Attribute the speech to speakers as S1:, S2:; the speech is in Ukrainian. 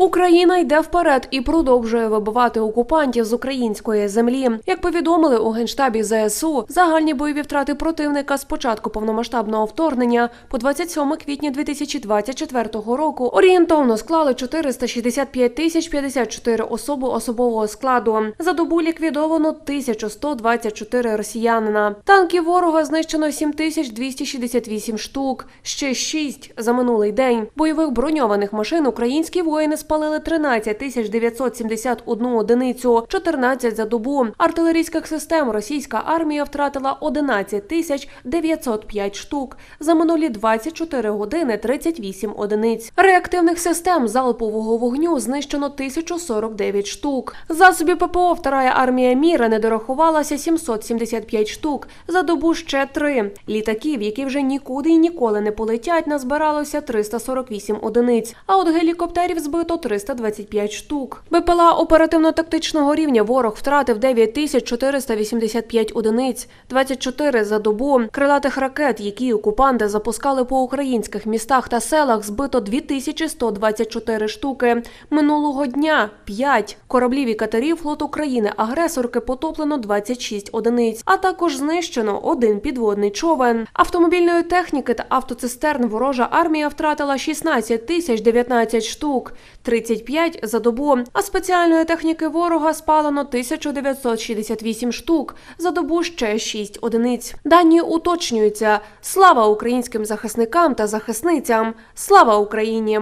S1: Україна йде вперед і продовжує вибивати окупантів з української землі. Як повідомили у генштабі ЗСУ, загальні бойові втрати противника з початку повномасштабного вторгнення по 27 квітня 2024 року орієнтовно склали 465 тисяч 54 особи особового складу. За добу ліквідовано 1124 росіянина. Танків ворога знищено 7268 штук. Ще 6 за минулий день. Бойових броньованих машин українські воїни спалили 13 тисяч 971 одиницю, 14 за добу. Артилерійських систем російська армія втратила 11 тисяч 905 штук. За минулі 24 години 38 одиниць. Реактивних систем залпового вогню знищено 1049 штук. Засобів ППО вторая армія міра не дорахувалася 775 штук. За добу ще три. Літаків, які вже нікуди і ніколи не полетять, назбиралося 348 одиниць. А от гелікоптерів збито 325 штук. БПЛА оперативно-тактичного рівня ворог втратив 9485 одиниць, 24 за добу. Крилатих ракет, які окупанти запускали по українських містах та селах, збито 2124 штуки. Минулого дня 5. Кораблів і катерів флот України агресорки потоплено 26 одиниць, а також знищено один підводний човен. Автомобільної техніки та автоцистерн ворожа армія втратила 16 тисяч 19 штук, 35 за добу. А спеціальної техніки ворога спалено 1968 штук. За добу ще 6 одиниць. Дані уточнюються. Слава українським захисникам та захисницям! Слава Україні!